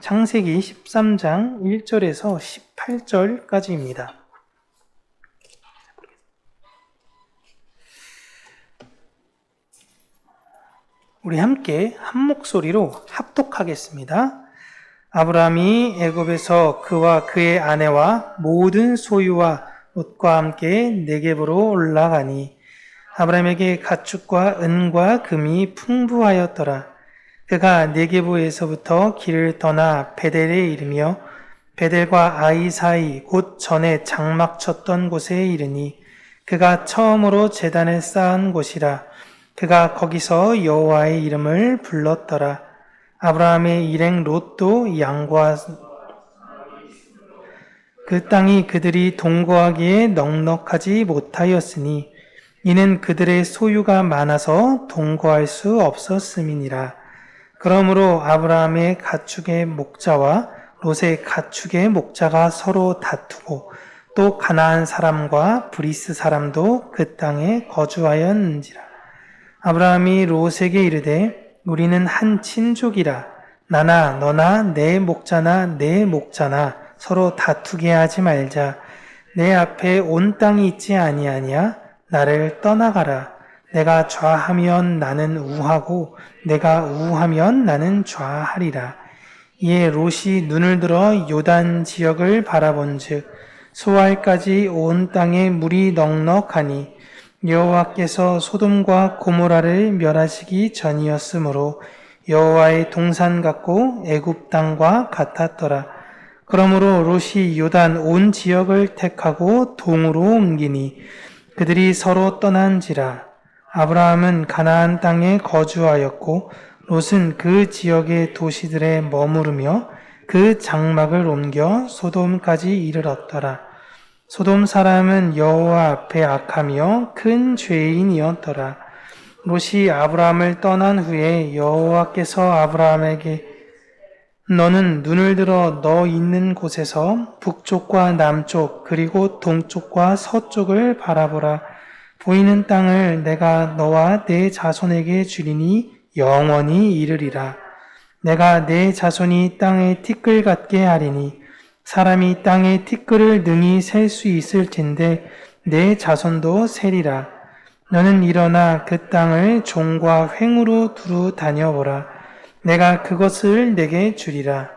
창세기 13장 1절에서 18절까지입니다. 우리 함께 한 목소리로 합독하겠습니다. 아브라함이 애굽에서 그와 그의 아내와 모든 소유와 옷과 함께 네겝으로 올라가니 아브라함에게 가축과 은과 금이 풍부하였더라. 그가 네게부에서부터 길을 떠나 베델에 이르며 베델과 아이 사이 곧 전에 장막 쳤던 곳에 이르니 그가 처음으로 제단을 쌓은 곳이라 그가 거기서 여호와의 이름을 불렀더라 아브라함의 일행 롯도 양과 그 땅이 그들이 동거하기에 넉넉하지 못하였으니 이는 그들의 소유가 많아서 동거할 수 없었음이니라. 그러므로 아브라함의 가축의 목자와 롯의 가축의 목자가 서로 다투고 또 가나안 사람과 브리스 사람도 그 땅에 거주하였는지라. 아브라함이 롯에게 이르되 우리는 한 친족이라 나나 너나 내 목자나 내 목자나 서로 다투게 하지 말자. 내 앞에 온 땅이 있지 아니하냐? 나를 떠나가라. 내가 좌하면 나는 우하고 내가 우하면 나는 좌하리라. 이에 롯이 눈을 들어 요단 지역을 바라본즉 소알까지 온 땅에 물이 넉넉하니 여호와께서 소돔과 고모라를 멸하시기 전이었으므로 여호와의 동산 같고 애굽 땅과 같았더라. 그러므로 롯이 요단 온 지역을 택하고 동으로 옮기니 그들이 서로 떠난지라 아브라함은 가나안 땅에 거주하였고 롯은 그 지역의 도시들에 머무르며 그 장막을 옮겨 소돔까지 이르렀더라. 소돔 사람은 여호와 앞에 악하며 큰 죄인이었더라. 롯이 아브라함을 떠난 후에 여호와께서 아브라함에게 너는 눈을 들어 너 있는 곳에서 북쪽과 남쪽 그리고 동쪽과 서쪽을 바라보라. 보이는 땅을 내가 너와 내 자손에게 주리니 영원히 이르리라. 내가 내 자손이 땅에 티끌 같게 하리니 사람이 땅에 티끌을 능히 셀 수 있을 텐데 내 자손도 세리라. 너는 일어나 그 땅을 종과 횡으로 두루 다녀보라. 내가 그것을 내게 주리라.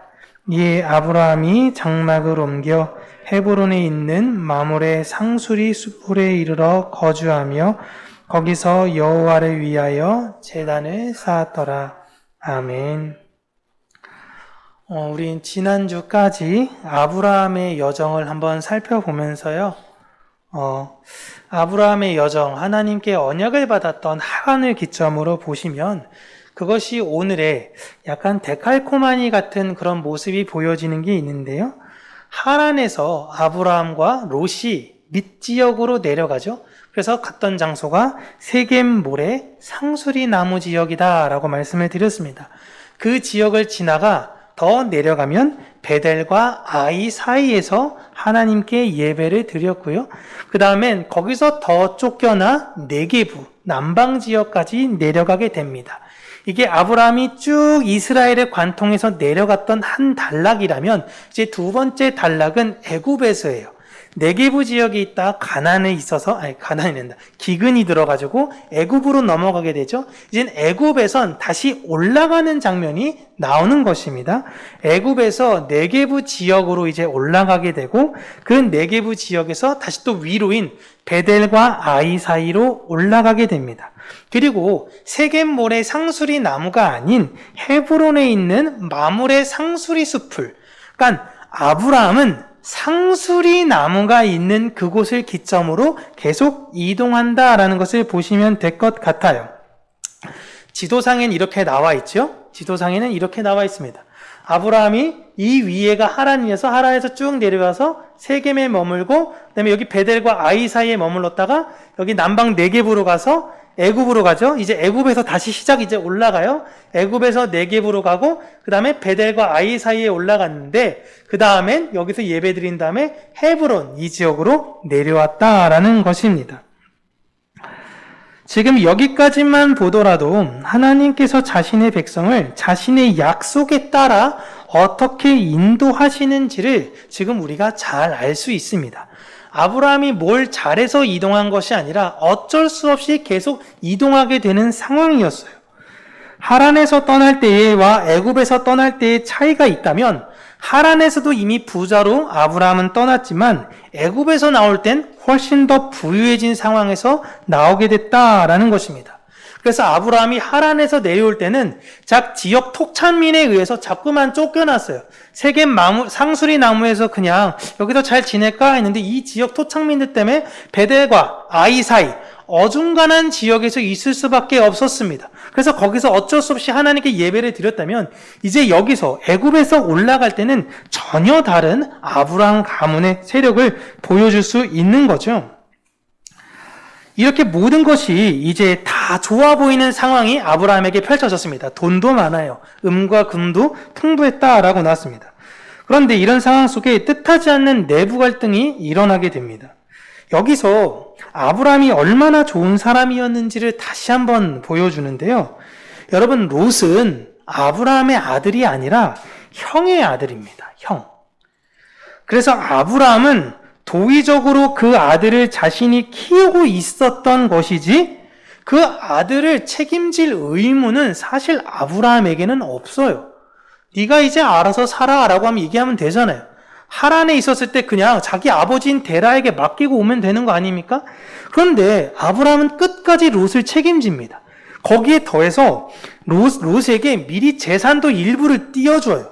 이에 아브라함이 장막을 옮겨 헤브론에 있는 마물의 상수리 숲홀에 이르러 거주하며 거기서 여호와를 위하여 제단을 쌓았더라. 아멘. 어, 우린 지난주까지 아브라함의 여정을 한번 살펴보면서요. 어, 아브라함의 여정, 하나님께 언약을 받았던 하란을 기점으로 보시면 그것이 오늘의 약간 데칼코마니 같은 그런 모습이 보여지는 게 있는데요. 하란에서 아브라함과 롯이 밑지역으로 내려가죠. 그래서 갔던 장소가 세겜 모래 상수리 나무 지역이다라고 말씀을 드렸습니다. 그 지역을 지나가 더 내려가면 베델과 아이 사이에서 하나님께 예배를 드렸고요. 그 다음엔 거기서 더 쫓겨나 네게부 남방 지역까지 내려가게 됩니다. 이게 아브라함이 쭉 이스라엘의 관통해서 내려갔던 한 단락이라면 이제 두 번째 단락은 애굽에서예요. 네게부 지역에 있다 가난에 있어서 아니 가난이 된다 기근이 들어가지고 애굽으로 넘어가게 되죠. 이젠 애굽에선 다시 올라가는 장면이 나오는 것입니다. 애굽에서 네게부 지역으로 이제 올라가게 되고 그 네게부 지역에서 다시 또 위로인 베델과 아이 사이로 올라가게 됩니다. 그리고 세겜몰의 상수리 나무가 아닌 헤브론에 있는 마물의 상수리 숲을 그러니까 아브라함은 상수리 나무가 있는 그곳을 기점으로 계속 이동한다라는 것을 보시면 될 것 같아요. 지도상엔 이렇게 나와 있죠? 지도상에는 이렇게 나와 있습니다. 아브라함이 이 위에가 하란이어서 하란에서 쭉 내려가서 세겜에 머물고 그다음에 여기 베델과 아이 사이에 머물렀다가 여기 남방 네겝으로 가서 애굽으로 가죠. 이제 애굽에서 다시 시작 이제 올라가요. 애굽에서 네겝으로 가고 그다음에 베델과 아이 사이에 올라갔는데 그다음엔 여기서 예배드린 다음에 헤브론 이 지역으로 내려왔다라는 것입니다. 지금 여기까지만 보더라도 하나님께서 자신의 백성을 자신의 약속에 따라 어떻게 인도하시는지를 지금 우리가 잘 알 수 있습니다. 아브라함이 뭘 잘해서 이동한 것이 아니라 어쩔 수 없이 계속 이동하게 되는 상황이었어요. 하란에서 떠날 때와 애굽에서 떠날 때의 차이가 있다면 하란에서도 이미 부자로 아브라함은 떠났지만 애굽에서 나올 땐 훨씬 더 부유해진 상황에서 나오게 됐다라는 것입니다. 그래서 아브라함이 하란에서 내려올 때는 작 지역 톡찬민에 의해서 자꾸만 쫓겨났어요. 마무, 상수리 나무에서 그냥 여기서 잘 지낼까 했는데 이 지역 토착민들 때문에 베델과 아이 사이 어중간한 지역에서 있을 수밖에 없었습니다. 그래서 거기서 어쩔 수 없이 하나님께 예배를 드렸다면 이제 여기서 애굽에서 올라갈 때는 전혀 다른 아브라함 가문의 세력을 보여줄 수 있는 거죠. 이렇게 모든 것이 이제 다 좋아 보이는 상황이 아브라함에게 펼쳐졌습니다. 돈도 많아요. 음과 금도 풍부했다라고 나왔습니다. 그런데 이런 상황 속에 뜻하지 않는 내부 갈등이 일어나게 됩니다. 여기서 아브라함이 얼마나 좋은 사람이었는지를 다시 한번 보여주는데요. 여러분, 롯은 아브라함의 아들이 아니라 형의 아들입니다. 형. 그래서 아브라함은 도의적으로 그 아들을 자신이 키우고 있었던 것이지 그 아들을 책임질 의무는 사실 아브라함에게는 없어요. 네가 이제 알아서 살아라고 하면 얘기하면 되잖아요. 하란에 있었을 때 그냥 자기 아버지인 데라에게 맡기고 오면 되는 거 아닙니까? 그런데 아브라함은 끝까지 롯을 책임집니다. 거기에 더해서 롯, 롯에게 미리 재산도 일부를 띄워줘요.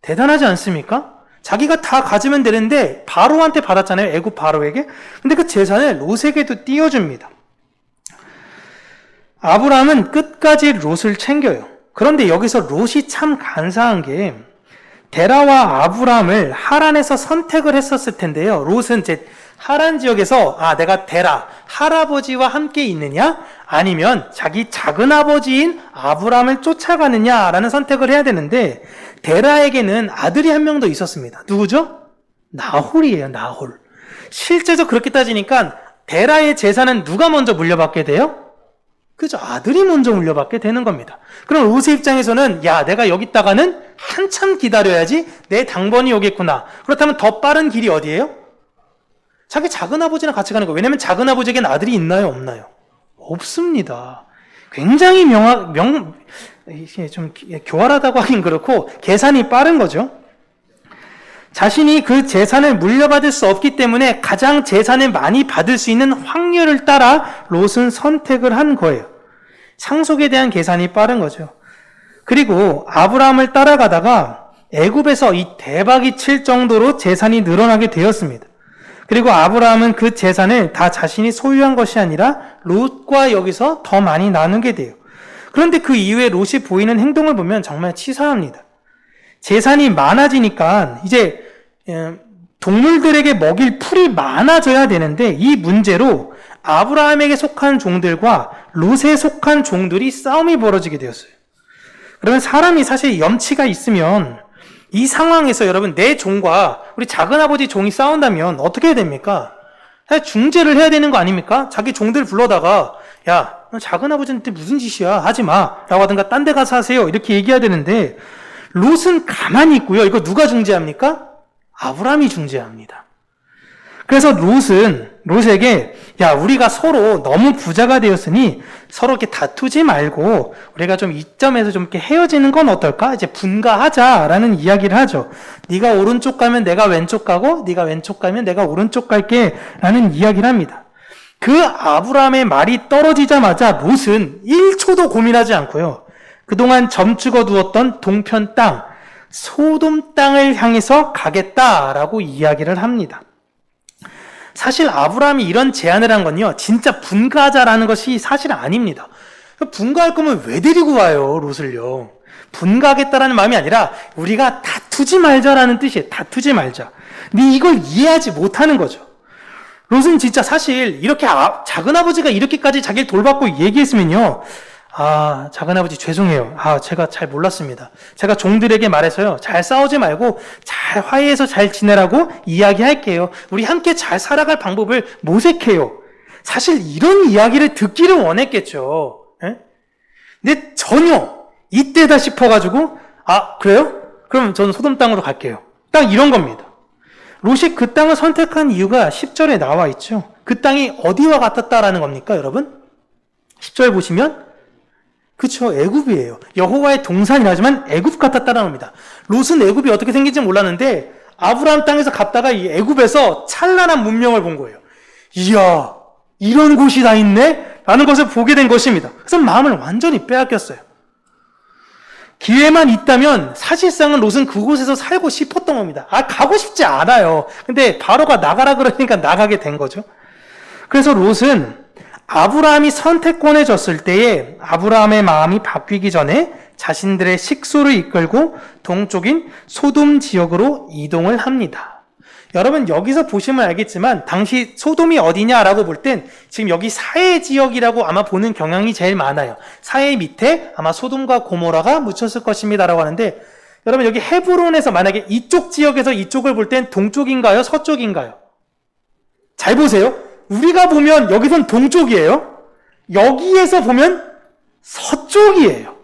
대단하지 않습니까? 자기가 다 가지면 되는데 바로한테 받았잖아요. 애굽 바로에게. 근데 그 재산을 롯에게도 띄워줍니다. 아브라함은 끝까지 롯을 챙겨요. 그런데 여기서 롯이 참 간사한 게 데라와 아브라함을 하란에서 선택을 했었을 텐데요. 롯은 이제 하란 지역에서 아 내가 데라 할아버지와 함께 있느냐 아니면 자기 작은 아버지인 아브라함을 쫓아가느냐라는 선택을 해야 되는데 데라에게는 아들이 한 명 더 있었습니다. 누구죠? 나홀이에요. 나홀. 실제로 그렇게 따지니까 데라의 재산은 누가 먼저 물려받게 돼요? 그죠? 아들이 먼저 물려받게 되는 겁니다. 그럼 롯의 입장에서는 야 내가 여기 있다가는 한참 기다려야지 내 당번이 오겠구나. 그렇다면 더 빠른 길이 어디예요? 자기 작은 아버지랑 같이 가는 거예요. 왜냐면 작은 아버지에겐 아들이 있나요, 없나요? 없습니다. 굉장히 명확, 명, 이게 좀 교활하다고 하긴 그렇고 계산이 빠른 거죠. 자신이 그 재산을 물려받을 수 없기 때문에 가장 재산을 많이 받을 수 있는 확률을 따라 롯은 선택을 한 거예요. 상속에 대한 계산이 빠른 거죠. 그리고 아브라함을 따라가다가 애굽에서 이 대박이 칠 정도로 재산이 늘어나게 되었습니다. 그리고 아브라함은 그 재산을 다 자신이 소유한 것이 아니라 롯과 여기서 더 많이 나누게 돼요. 그런데 그 이후에 롯이 보이는 행동을 보면 정말 치사합니다. 재산이 많아지니까 이제 예, 동물들에게 먹일 풀이 많아져야 되는데 이 문제로 아브라함에게 속한 종들과 롯에 속한 종들이 싸움이 벌어지게 되었어요. 그러면 사람이 사실 염치가 있으면 이 상황에서 여러분 내 종과 우리 작은 아버지 종이 싸운다면 어떻게 해야 됩니까? 중재를 해야 되는 거 아닙니까? 자기 종들 불러다가 야 작은 아버지한테 무슨 짓이야 하지 마라고 하든가 딴 데 가서 하세요 이렇게 얘기해야 되는데 롯은 가만히 있고요. 이거 누가 중재합니까? 아브라함이 중재합니다. 그래서 롯은 롯에게 야 우리가 서로 너무 부자가 되었으니 서로 이렇게 다투지 말고 우리가 좀 이점에서 좀 이렇게 헤어지는 건 어떨까? 이제 분가하자라는 이야기를 하죠. 네가 오른쪽 가면 내가 왼쪽 가고 네가 왼쪽 가면 내가 오른쪽 갈게라는 이야기를 합니다. 그 아브라함의 말이 떨어지자마자 롯은 1초도 고민하지 않고요. 그동안 점찍어 두었던 동편 땅, 소돔 땅을 향해서 가겠다라고 이야기를 합니다. 사실 아브라함이 이런 제안을 한 건요, 진짜 분가하자라는 것이 사실 아닙니다. 분가할 거면 왜 데리고 와요, 롯을요? 분가하겠다라는 마음이 아니라 우리가 다투지 말자라는 뜻이에요. 다투지 말자. 네 이걸 이해하지 못하는 거죠. 롯은 진짜 사실 이렇게 아, 작은 아버지가 이렇게까지 자기를 돌봤고 얘기했으면요. 아, 작은아버지 죄송해요. 아, 제가 잘 몰랐습니다. 제가 종들에게 말해서요. 잘 싸우지 말고 잘 화해해서 잘 지내라고 이야기할게요. 우리 함께 잘 살아갈 방법을 모색해요. 사실 이런 이야기를 듣기를 원했겠죠. 에? 근데 전혀 이때다 싶어가지고 아, 그래요? 그럼 저는 소돔 땅으로 갈게요. 딱 이런 겁니다. 롯이 그 땅을 선택한 이유가 10절에 나와 있죠. 그 땅이 어디와 같았다라는 겁니까, 여러분? 10절 보시면 그쵸 애굽이에요. 여호와의 동산이라지만 애굽 같았다는 겁니다. 롯은 애굽이 어떻게 생긴지 몰랐는데 아브라함 땅에서 갔다가 이 애굽에서 찬란한 문명을 본 거예요. 이야 이런 곳이 다 있네? 라는 것을 보게 된 것입니다. 그래서 마음을 완전히 빼앗겼어요. 기회만 있다면 사실상은 롯은 그곳에서 살고 싶었던 겁니다. 아, 가고 싶지 않아요. 근데 바로가 나가라 그러니까 나가게 된 거죠. 그래서 롯은 아브라함이 선택권에 졌을 때에 아브라함의 마음이 바뀌기 전에 자신들의 식소를 이끌고 동쪽인 소돔 지역으로 이동을 합니다. 여러분 여기서 보시면 알겠지만 당시 소돔이 어디냐라고 볼 땐 지금 여기 사해 지역이라고 아마 보는 경향이 제일 많아요. 사해 밑에 아마 소돔과 고모라가 묻혔을 것입니다라고 하는데 여러분 여기 헤브론에서 만약에 이쪽 지역에서 이쪽을 볼 땐 동쪽인가요? 서쪽인가요? 잘 보세요. 우리가 보면 여기선 동쪽이에요. 여기에서 보면 서쪽이에요.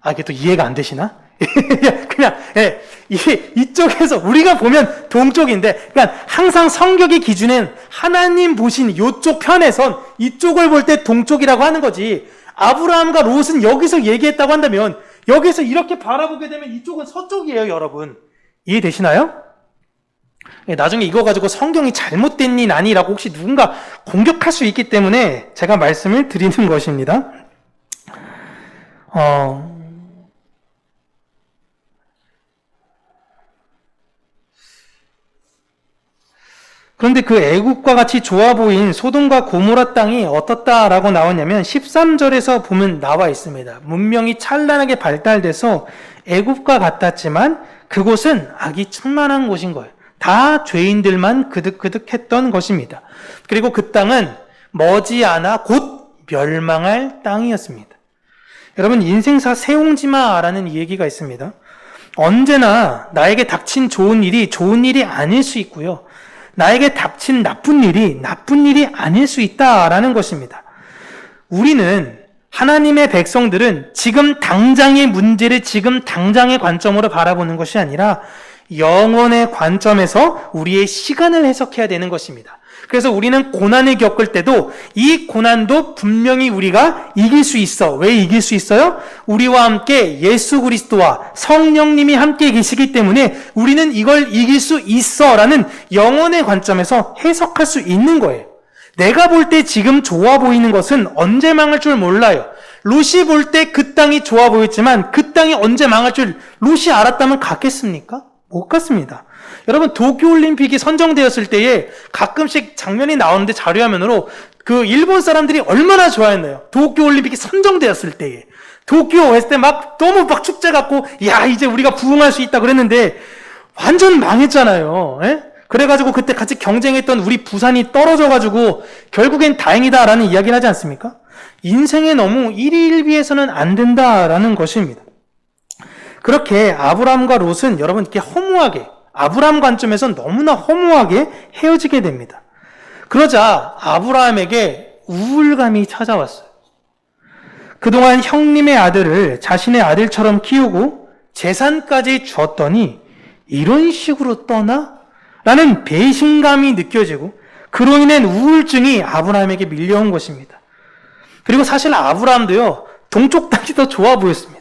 아, 이게 또 이해가 안 되시나? 그냥, 예, 이, 이쪽에서 우리가 보면 동쪽인데, 그러니까 항상 성격의 기준은 하나님 보신 이쪽 편에선 이쪽을 볼 때 동쪽이라고 하는 거지. 아브라함과 롯은 여기서 얘기했다고 한다면, 여기서 이렇게 바라보게 되면 이쪽은 서쪽이에요, 여러분. 이해되시나요? 예, 나중에 이거 가지고 성경이 잘못된 일 아니라고 혹시 누군가 공격할 수 있기 때문에 제가 말씀을 드리는 것입니다. 어, 그런데 그 애국과 같이 좋아 보인 소돔과 고모라 땅이 어떻다라고 나오냐면 13절에서 보면 나와 있습니다. 문명이 찬란하게 발달돼서 애국과 같았지만 그곳은 악이 충만한 곳인 거예요. 다 죄인들만 그득그득했던 것입니다. 그리고 그 땅은 머지않아 곧 멸망할 땅이었습니다. 여러분 인생사 세옹지마라는 얘기가 있습니다. 언제나 나에게 닥친 좋은 일이 좋은 일이 아닐 수 있고요. 나에게 닥친 나쁜 일이 나쁜 일이 아닐 수 있다라는 것입니다. 우리는 하나님의 백성들은 지금 당장의 문제를 지금 당장의 관점으로 바라보는 것이 아니라 영원의 관점에서 우리의 시간을 해석해야 되는 것입니다. 그래서 우리는 고난을 겪을 때도 이 고난도 분명히 우리가 이길 수 있어. 왜 이길 수 있어요? 우리와 함께 예수 그리스도와 성령님이 함께 계시기 때문에 우리는 이걸 이길 수 있어. 라는 영원의 관점에서 해석할 수 있는 거예요. 내가 볼 때 지금 좋아 보이는 것은 언제 망할 줄 몰라요. 롯이 볼 때 그 땅이 좋아 보였지만 그 땅이 언제 망할 줄 롯이 알았다면 갔겠습니까? 못 갔습니다. 여러분 도쿄올림픽이 선정되었을 때에 가끔씩 장면이 나오는데 자료화면으로 그 일본 사람들이 얼마나 좋아했나요? 도쿄올림픽이 선정되었을 때에 도쿄 했을 때 막 너무 막 축제 같고 야 이제 우리가 부흥할 수 있다 그랬는데 완전 망했잖아요. 에? 그래가지고 그때 같이 경쟁했던 우리 부산이 떨어져가지고 결국엔 다행이다라는 이야기를 하지 않습니까? 인생에 너무 일일비해서는 안 된다라는 것입니다. 그렇게 아브람과 롯은 여러분 이렇게 허무하게 아브람 관점에서 너무나 허무하게 헤어지게 됩니다. 그러자 아브라함에게 우울감이 찾아왔어요. 그동안 형님의 아들을 자신의 아들처럼 키우고 재산까지 주었더니 이런 식으로 떠나? 라는 배신감이 느껴지고 그로 인한 우울증이 아브라함에게 밀려온 것입니다. 그리고 사실 아브라함도요, 동쪽 땅이 더 좋아 보였습니다.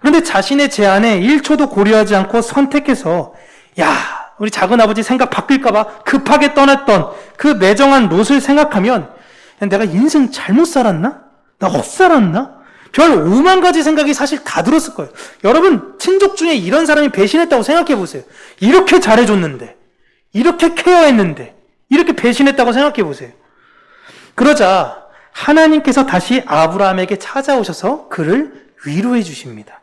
그런데 자신의 제안에 1초도 고려하지 않고 선택해서 야, 우리 작은 아버지 생각 바뀔까봐 급하게 떠났던 그 매정한 롯을 생각하면 내가 인생 잘못 살았나? 나 헛살았나? 별 5만 가지 생각이 사실 다 들었을 거예요. 여러분, 친족 중에 이런 사람이 배신했다고 생각해 보세요. 이렇게 잘해줬는데, 이렇게 케어했는데, 이렇게 배신했다고 생각해 보세요. 그러자 하나님께서 다시 아브라함에게 찾아오셔서 그를 위로해 주십니다.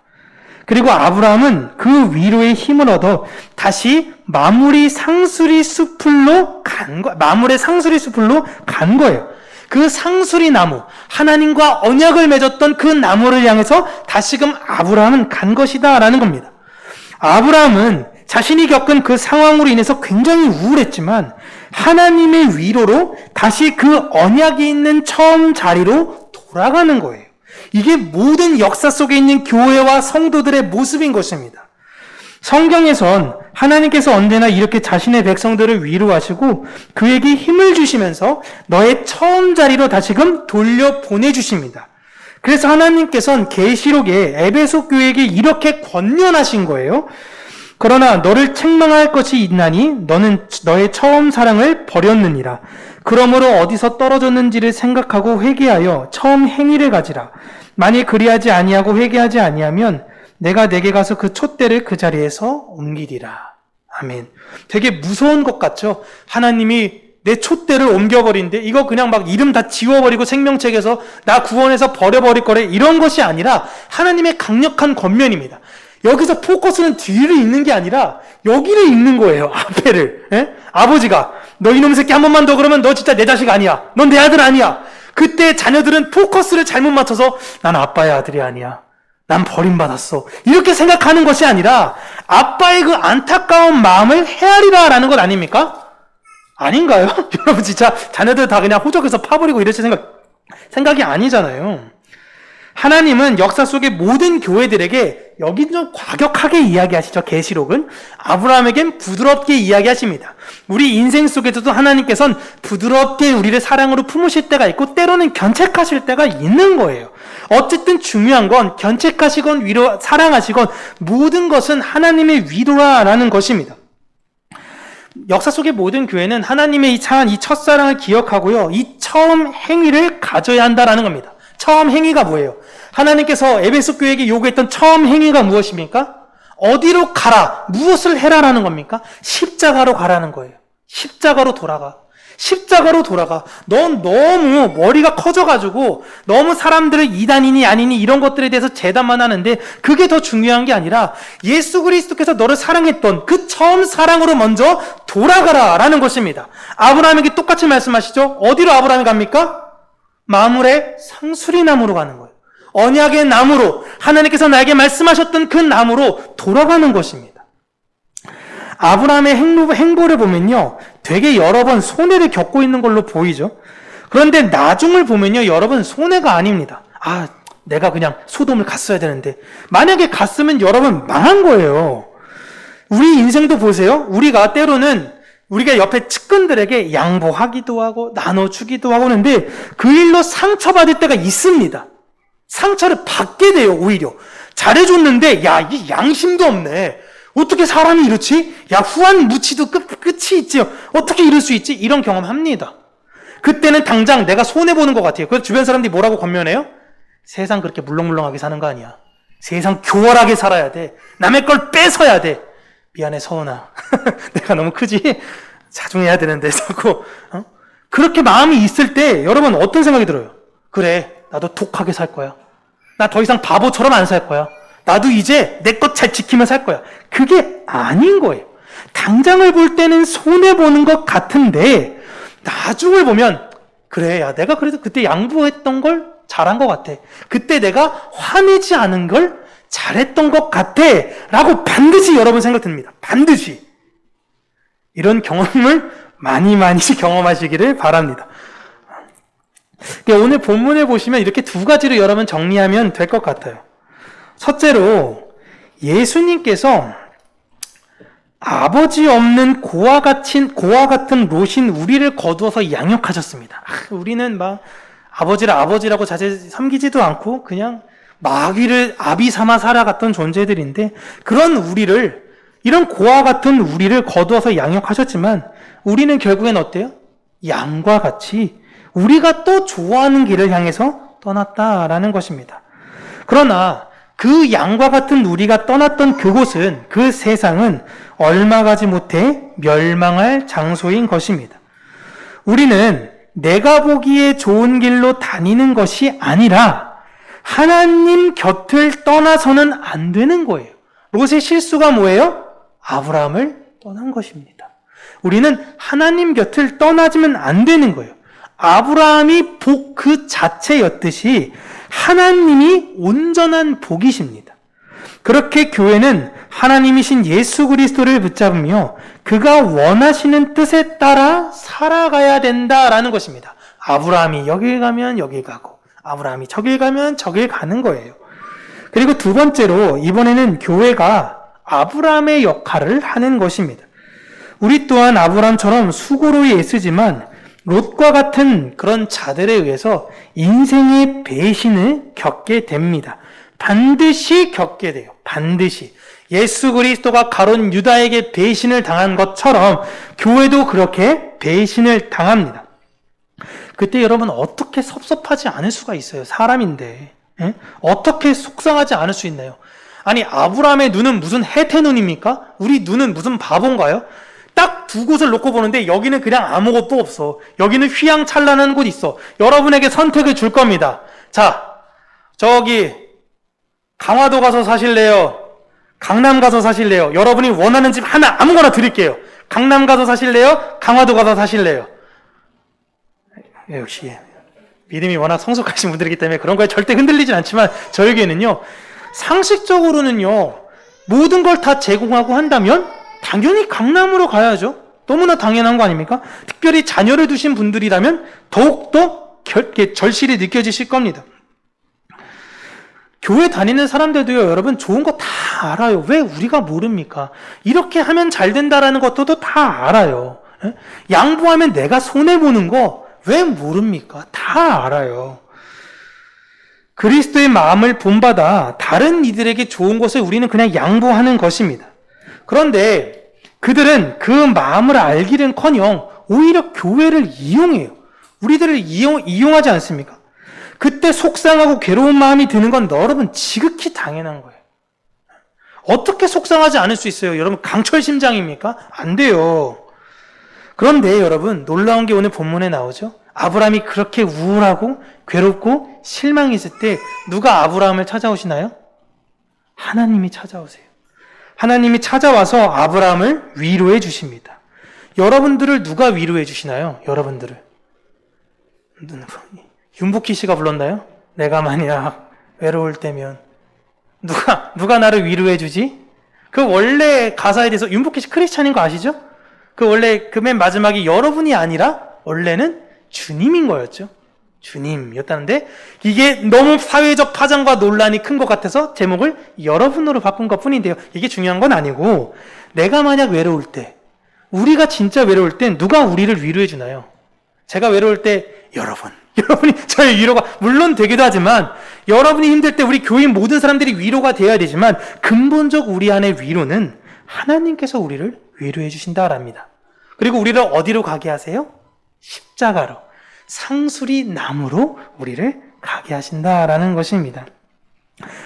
그리고 아브라함은 그 위로의 힘을 얻어 다시 마무리 상수리 숲을로 간 거, 마무리 상수리 숲을로 간 거예요. 그 상수리 나무, 하나님과 언약을 맺었던 그 나무를 향해서 다시금 아브라함은 간 것이다라는 겁니다. 아브라함은 자신이 겪은 그 상황으로 인해서 굉장히 우울했지만 하나님의 위로로 다시 그 언약이 있는 처음 자리로 돌아가는 거예요. 이게 모든 역사 속에 있는 교회와 성도들의 모습인 것입니다. 성경에선 하나님께서 언제나 이렇게 자신의 백성들을 위로하시고 그에게 힘을 주시면서 너의 처음 자리로 다시금 돌려 보내주십니다. 그래서 하나님께서는 계시록에 에베소 교회에게 이렇게 권면하신 거예요. 그러나 너를 책망할 것이 있나니 너는 너의 처음 사랑을 버렸느니라. 그러므로 어디서 떨어졌는지를 생각하고 회개하여 처음 행위를 가지라. 만일 그리하지 아니하고 회개하지 아니하면 내가 내게 가서 그 촛대를 그 자리에서 옮기리라. 아멘. 되게 무서운 것 같죠? 하나님이 내 촛대를 옮겨버린데 이거 그냥 막 이름 다 지워버리고 생명책에서 나 구원해서 버려버릴 거래 이런 것이 아니라 하나님의 강력한 권면입니다. 여기서 포커스는 뒤를 있는 게 아니라 여기를 있는 거예요. 앞에를. 예? 아버지가 너 이놈 새끼 한 번만 더 그러면 너 진짜 내 자식 아니야. 넌 내 아들 아니야. 그때 자녀들은 포커스를 잘못 맞춰서 난 아빠의 아들이 아니야. 난 버림받았어. 이렇게 생각하는 것이 아니라 아빠의 그 안타까운 마음을 헤아리라라는 것 아닙니까? 아닌가요? 여러분 진짜 자녀들 다 그냥 호적에서 파버리고 이러실 생각 생각이 아니잖아요. 하나님은 역사 속의 모든 교회들에게 여긴 좀 과격하게 이야기하시죠. 계시록은 아브라함에겐 부드럽게 이야기하십니다. 우리 인생 속에서도 하나님께서는 부드럽게 우리를 사랑으로 품으실 때가 있고 때로는 견책하실 때가 있는 거예요. 어쨌든 중요한 건 견책하시건 위로 사랑하시건 모든 것은 하나님의 위로라라는 것입니다. 역사 속의 모든 교회는 하나님의 이 차한 이 첫사랑을 기억하고요. 이 처음 행위를 가져야 한다라는 겁니다. 처음 행위가 뭐예요? 하나님께서 에베소 교회에게 요구했던 처음 행위가 무엇입니까? 어디로 가라, 무엇을 해라라는 겁니까? 십자가로 가라는 거예요. 십자가로 돌아가. 십자가로 돌아가. 넌 너무 머리가 커져가지고 너무 사람들을 이단이니 아니니 이런 것들에 대해서 재단만 하는데 그게 더 중요한 게 아니라 예수 그리스도께서 너를 사랑했던 그 처음 사랑으로 먼저 돌아가라 라는 것입니다. 아브라함에게 똑같이 말씀하시죠. 어디로 아브라함이 갑니까? 마물의 상수리 나무로 가는 거예요. 언약의 나무로 하나님께서 나에게 말씀하셨던 그 나무로 돌아가는 것입니다. 아브라함의 행보, 행보를 보면요. 되게 여러 번 손해를 겪고 있는 걸로 보이죠. 그런데 나중을 보면요. 여러분 손해가 아닙니다. 아, 내가 그냥 소돔을 갔어야 되는데. 만약에 갔으면 여러분 망한 거예요. 우리 인생도 보세요. 우리가 때로는 우리가 옆에 측근들에게 양보하기도 하고 나눠주기도 하고 하는데 그 일로 상처받을 때가 있습니다. 상처를 받게 돼요, 오히려. 잘해줬는데, 야, 이 양심도 없네. 어떻게 사람이 이렇지? 야, 후한 무치도 끝, 끝이 있지. 어떻게 이럴 수 있지? 이런 경험 합니다. 그때는 당장 내가 손해보는 것 같아요. 그래서 주변 사람들이 뭐라고 권면해요? 세상 그렇게 물렁물렁하게 사는 거 아니야. 세상 교활하게 살아야 돼. 남의 걸 뺏어야 돼. 미안해, 서은아. 내가 너무 크지? 자중해야 되는데, 자꾸. 어? 그렇게 마음이 있을 때 여러분 어떤 생각이 들어요? 그래, 나도 독하게 살 거야. 나 더 이상 바보처럼 안 살 거야. 나도 이제 내 것 잘 지키며 살 거야. 그게 아닌 거예요. 당장을 볼 때는 손해보는 것 같은데, 나중을 보면, 그래, 야, 내가 그래도 그때 양보했던 걸 잘한 것 같아. 그때 내가 화내지 않은 걸 잘했던 것 같아. 라고 반드시 여러분 생각 듭니다. 반드시. 이런 경험을 많이 많이 경험하시기를 바랍니다. 그러니까 오늘 본문을 보시면 이렇게 두 가지로 여러분 정리하면 될 것 같아요. 첫째로 예수님께서 아버지 없는 고와 같은 고와 같은 로신 우리를 거두어서 양육하셨습니다. 아, 우리는 막 아버지를 아버지라고 자제 섬기지도 않고 그냥 마귀를 아비 삼아 살아갔던 존재들인데 그런 우리를 이런 고와 같은 우리를 거두어서 양육하셨지만 우리는 결국엔 어때요? 양과 같이 우리가 또 좋아하는 길을 향해서 떠났다라는 것입니다. 그러나 그 양과 같은 우리가 떠났던 그곳은 그 세상은 얼마 가지 못해 멸망할 장소인 것입니다. 우리는 내가 보기에 좋은 길로 다니는 것이 아니라 하나님 곁을 떠나서는 안 되는 거예요. 롯의 실수가 뭐예요? 아브라함을 떠난 것입니다. 우리는 하나님 곁을 떠나지면 안 되는 거예요. 아브라함이 복 그 자체였듯이 하나님이 온전한 복이십니다. 그렇게 교회는 하나님이신 예수 그리스도를 붙잡으며 그가 원하시는 뜻에 따라 살아가야 된다라는 것입니다. 아브라함이 여길 가면 여길 가고 아브라함이 저길 가면 저길 가는 거예요. 그리고 두 번째로 이번에는 교회가 아브라함의 역할을 하는 것입니다. 우리 또한 아브라함처럼 수고로 애쓰지만 롯과 같은 그런 자들에 의해서 인생의 배신을 겪게 됩니다. 반드시 겪게 돼요. 반드시. 예수 그리스도가 가론 유다에게 배신을 당한 것처럼 교회도 그렇게 배신을 당합니다. 그때 여러분 어떻게 섭섭하지 않을 수가 있어요? 사람인데. 예? 어떻게 속상하지 않을 수 있나요? 아니, 아브라함의 눈은 무슨 해태 눈입니까? 우리 눈은 무슨 바본가요? 딱 두 곳을 놓고 보는데 여기는 그냥 아무것도 없어. 여기는 휘황찬란한 곳 있어. 여러분에게 선택을 줄 겁니다. 자, 저기 강화도 가서 사실래요? 강남 가서 사실래요? 여러분이 원하는 집 하나 아무거나 드릴게요. 강남 가서 사실래요? 강화도 가서 사실래요? 역시 믿음이 워낙 성숙하신 분들이기 때문에 그런 거에 절대 흔들리진 않지만 저에게는요 상식적으로는요 모든 걸 다 제공하고 한다면 당연히 강남으로 가야죠. 너무나 당연한 거 아닙니까? 특별히 자녀를 두신 분들이라면 더욱더 결, 절실히 느껴지실 겁니다. 교회 다니는 사람들도요, 여러분, 좋은 거 다 알아요. 왜 우리가 모릅니까? 이렇게 하면 잘 된다라는 것도 다 알아요. 예? 양보하면 내가 손해보는 거 왜 모릅니까? 다 알아요. 그리스도의 마음을 본받아 다른 이들에게 좋은 것을 우리는 그냥 양보하는 것입니다. 그런데 그들은 그 마음을 알기는 커녕 오히려 교회를 이용해요. 우리들을 이용, 이용하지 않습니까? 그때 속상하고 괴로운 마음이 드는 건 여러분 지극히 당연한 거예요. 어떻게 속상하지 않을 수 있어요? 여러분 강철 심장입니까? 안 돼요. 그런데 여러분 놀라운 게 오늘 본문에 나오죠. 아브라함이 그렇게 우울하고 괴롭고 실망했을 때 누가 아브라함을 찾아오시나요? 하나님이 찾아오세요. 하나님이 찾아와서 아브라함을 위로해 주십니다. 여러분들을 누가 위로해 주시나요? 여러분들을. 윤복희 씨가 불렀나요? 내가 만약 외로울 때면 누가 누가 나를 위로해 주지? 그 원래 가사에 대해서 윤복희 씨 크리스찬인 거 아시죠? 그 원래 그 맨 마지막이 여러분이 아니라 원래는 주님인 거였죠. 주님이었다는데 이게 너무 사회적 파장과 논란이 큰 것 같아서 제목을 여러분으로 바꾼 것 뿐인데요. 이게 중요한 건 아니고 내가 만약 외로울 때 우리가 진짜 외로울 땐 누가 우리를 위로해 주나요? 제가 외로울 때 여러분 여러분이 저의 위로가 물론 되기도 하지만 여러분이 힘들 때 우리 교인 모든 사람들이 위로가 되어야 되지만 근본적 우리 안의 위로는 하나님께서 우리를 위로해 주신다랍니다. 그리고 우리를 어디로 가게 하세요? 십자가로 상수리 나무로 우리를 가게 하신다라는 것입니다.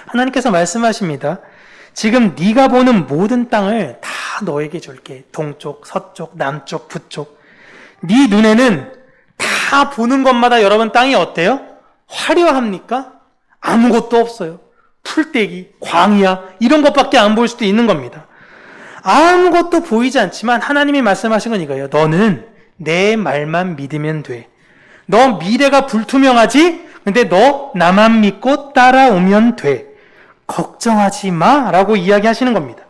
하나님께서 말씀하십니다. 지금 네가 보는 모든 땅을 다 너에게 줄게. 동쪽, 서쪽, 남쪽, 북쪽. 네 눈에는 다 보는 것마다 여러분 땅이 어때요? 화려합니까? 아무것도 없어요. 풀떼기, 광야 이런 것밖에 안 보일 수도 있는 겁니다. 아무것도 보이지 않지만 하나님이 말씀하신 건 이거예요. 너는 내 말만 믿으면 돼. 너 미래가 불투명하지? 근데 너 나만 믿고 따라오면 돼. 걱정하지 마. 라고 이야기하시는 겁니다.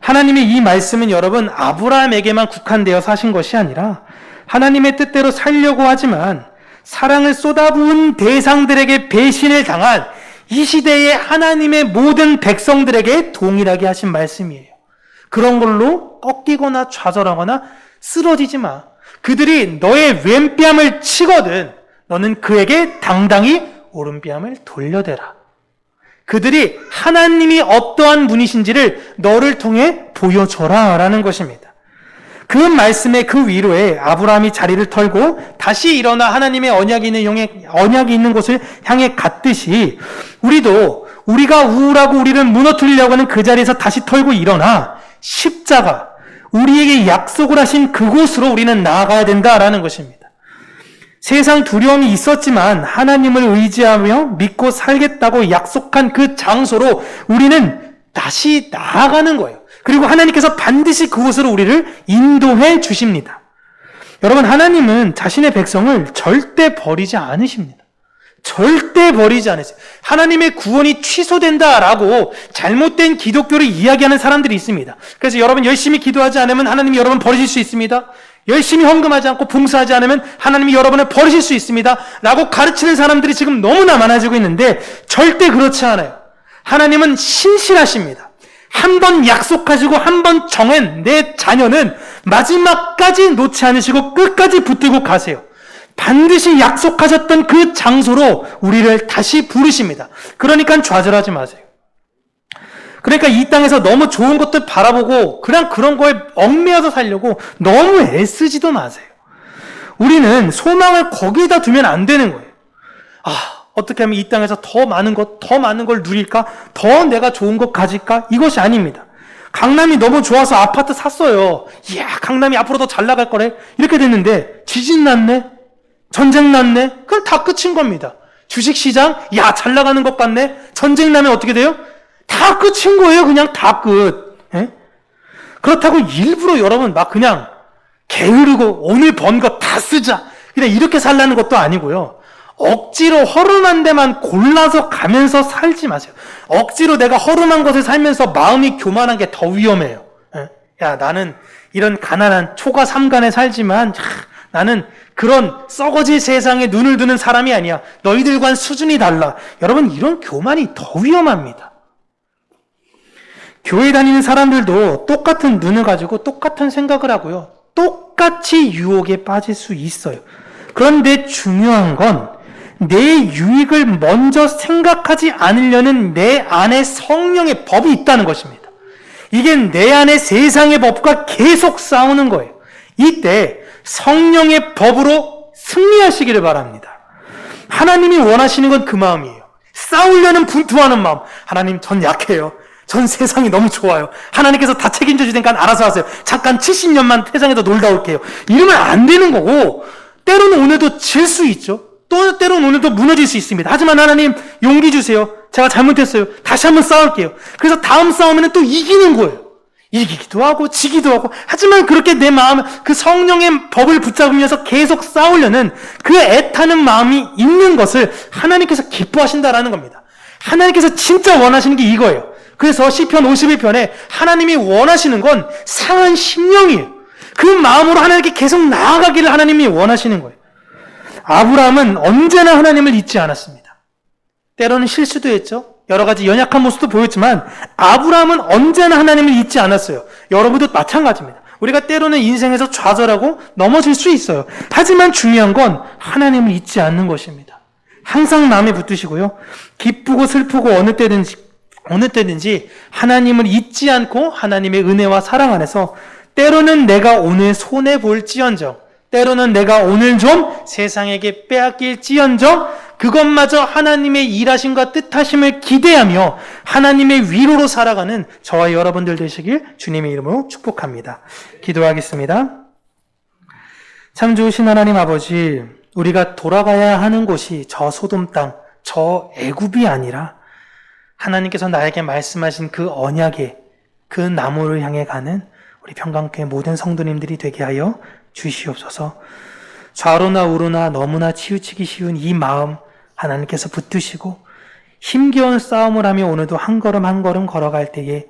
하나님의 이 말씀은 여러분 아브라함에게만 국한되어 사신 것이 아니라 하나님의 뜻대로 살려고 하지만 사랑을 쏟아부은 대상들에게 배신을 당한 이 시대의 하나님의 모든 백성들에게 동일하게 하신 말씀이에요. 그런 걸로 꺾이거나 좌절하거나 쓰러지지 마. 그들이 너의 왼뺨을 치거든 너는 그에게 당당히 오른뺨을 돌려대라. 그들이 하나님이 어떠한 분이신지를 너를 통해 보여줘라 라는 것입니다. 그 말씀의 그 위로에 아브라함이 자리를 털고 다시 일어나 하나님의 언약이 있는 용에, 언약이 있는 곳을 향해 갔듯이 우리도 우리가 우울하고 우리를 무너뜨리려고 하는 그 자리에서 다시 털고 일어나 십자가, 우리에게 약속을 하신 그곳으로 우리는 나아가야 된다라는 것입니다. 세상 두려움이 있었지만 하나님을 의지하며 믿고 살겠다고 약속한 그 장소로 우리는 다시 나아가는 거예요. 그리고 하나님께서 반드시 그곳으로 우리를 인도해 주십니다. 여러분, 하나님은 자신의 백성을 절대 버리지 않으십니다. 절대 버리지 않으세요. 하나님의 구원이 취소된다라고 잘못된 기독교를 이야기하는 사람들이 있습니다. 그래서 여러분 열심히 기도하지 않으면 하나님이 여러분 버리실 수 있습니다. 열심히 헌금하지 않고 봉사하지 않으면 하나님이 여러분을 버리실 수 있습니다. 라고 가르치는 사람들이 지금 너무나 많아지고 있는데 절대 그렇지 않아요. 하나님은 신실하십니다. 한 번 약속하시고 한 번 정한 내 자녀는 마지막까지 놓지 않으시고 끝까지 붙들고 가세요. 반드시 약속하셨던 그 장소로 우리를 다시 부르십니다. 그러니까 좌절하지 마세요. 그러니까 이 땅에서 너무 좋은 것들 바라보고 그냥 그런 거에 얽매여서 살려고 너무 애쓰지도 마세요. 우리는 소망을 거기에다 두면 안 되는 거예요. 아, 어떻게 하면 이 땅에서 더 많은 것, 더 많은 걸 누릴까? 더 내가 좋은 것 가질까? 이것이 아닙니다. 강남이 너무 좋아서 아파트 샀어요. 이야, 강남이 앞으로 더 잘 나갈 거래. 이렇게 됐는데, 지진 났네? 전쟁 났네? 그럼 다 끝인 겁니다. 주식 시장, 야, 잘 나가는 것 같네? 전쟁 나면 어떻게 돼요? 다 끝인 거예요. 그냥 다 끝. 예? 그렇다고 일부러 여러분 막 그냥 게으르고 오늘 번 거 다 쓰자. 그냥 이렇게 살라는 것도 아니고요. 억지로 허름한 데만 골라서 가면서 살지 마세요. 억지로 내가 허름한 것을 살면서 마음이 교만한 게 더 위험해요. 예? 야, 나는 이런 가난한 초가 삼간에 살지만 하, 나는 그런 썩어질 세상에 눈을 두는 사람이 아니야. 너희들과는 수준이 달라. 여러분, 이런 교만이 더 위험합니다. 교회 다니는 사람들도 똑같은 눈을 가지고 똑같은 생각을 하고요. 똑같이 유혹에 빠질 수 있어요. 그런데 중요한 건 내 유익을 먼저 생각하지 않으려는 내 안에 성령의 법이 있다는 것입니다. 이게 내 안에 세상의 법과 계속 싸우는 거예요. 이때 성령의 법으로 승리하시기를 바랍니다. 하나님이 원하시는 건 그 마음이에요. 싸우려는 분투하는 마음. 하나님, 전 약해요. 전 세상이 너무 좋아요. 하나님께서 다 책임져 주니까 알아서 하세요. 잠깐 70년만 세상에서 놀다 올게요. 이러면 안 되는 거고, 때로는 오늘도 질 수 있죠. 또 때로는 오늘도 무너질 수 있습니다. 하지만 하나님 용기 주세요. 제가 잘못했어요. 다시 한번 싸울게요. 그래서 다음 싸움에는 또 이기는 거예요. 이기기도 하고 지기도 하고 하지만 그렇게 내 마음 그 성령의 법을 붙잡으면서 계속 싸우려는 그 애타는 마음이 있는 것을 하나님께서 기뻐하신다라는 겁니다. 하나님께서 진짜 원하시는 게 이거예요. 그래서 시편 51편에 하나님이 원하시는 건 상한 심령이에요. 그 마음으로 하나님께 계속 나아가기를 하나님이 원하시는 거예요. 아브라함은 언제나 하나님을 잊지 않았습니다. 때로는 실수도 했죠. 여러 가지 연약한 모습도 보였지만 아브라함은 언제나 하나님을 잊지 않았어요. 여러분도 마찬가지입니다. 우리가 때로는 인생에서 좌절하고 넘어질 수 있어요. 하지만 중요한 건 하나님을 잊지 않는 것입니다. 항상 마음에 붙드시고요. 기쁘고 슬프고 어느 때든지 어느 때든지 하나님을 잊지 않고 하나님의 은혜와 사랑 안에서 때로는 내가 오늘 손해 볼지언정 때로는 내가 오늘 좀 세상에게 빼앗길지언정 그것마저 하나님의 일하심과 뜻하심을 기대하며 하나님의 위로로 살아가는 저와 여러분들 되시길 주님의 이름으로 축복합니다. 기도하겠습니다. 참 좋으신 하나님 아버지, 우리가 돌아가야 하는 곳이 저 소돔 땅, 저 애굽이 아니라 하나님께서 나에게 말씀하신 그 언약의 그 나무를 향해 가는 우리 평강교회 모든 성도님들이 되게 하여 주시옵소서. 좌로나 우로나 너무나 치우치기 쉬운 이 마음 하나님께서 붙드시고 힘겨운 싸움을 하며 오늘도 한 걸음 한 걸음 걸어갈 때에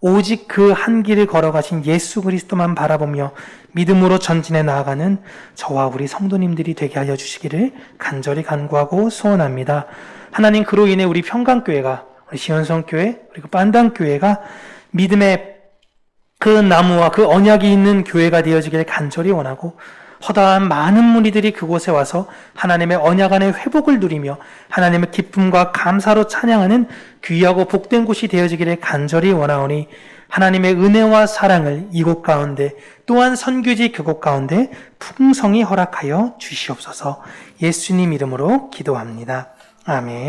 오직 그 한 길을 걸어가신 예수 그리스도만 바라보며 믿음으로 전진해 나아가는 저와 우리 성도님들이 되게 하여 주시기를 간절히 간구하고 소원합니다. 하나님 그로 인해 우리 평강교회가 우리 시원성교회 그리고 빤당교회가 믿음의 그 나무와 그 언약이 있는 교회가 되어지기를 간절히 원하고 허다한 많은 무리들이 그곳에 와서 하나님의 언약 안의 회복을 누리며 하나님의 기쁨과 감사로 찬양하는 귀하고 복된 곳이 되어지기를 간절히 원하오니 하나님의 은혜와 사랑을 이곳 가운데 또한 선교지 그곳 가운데 풍성히 허락하여 주시옵소서 예수님 이름으로 기도합니다. 아멘.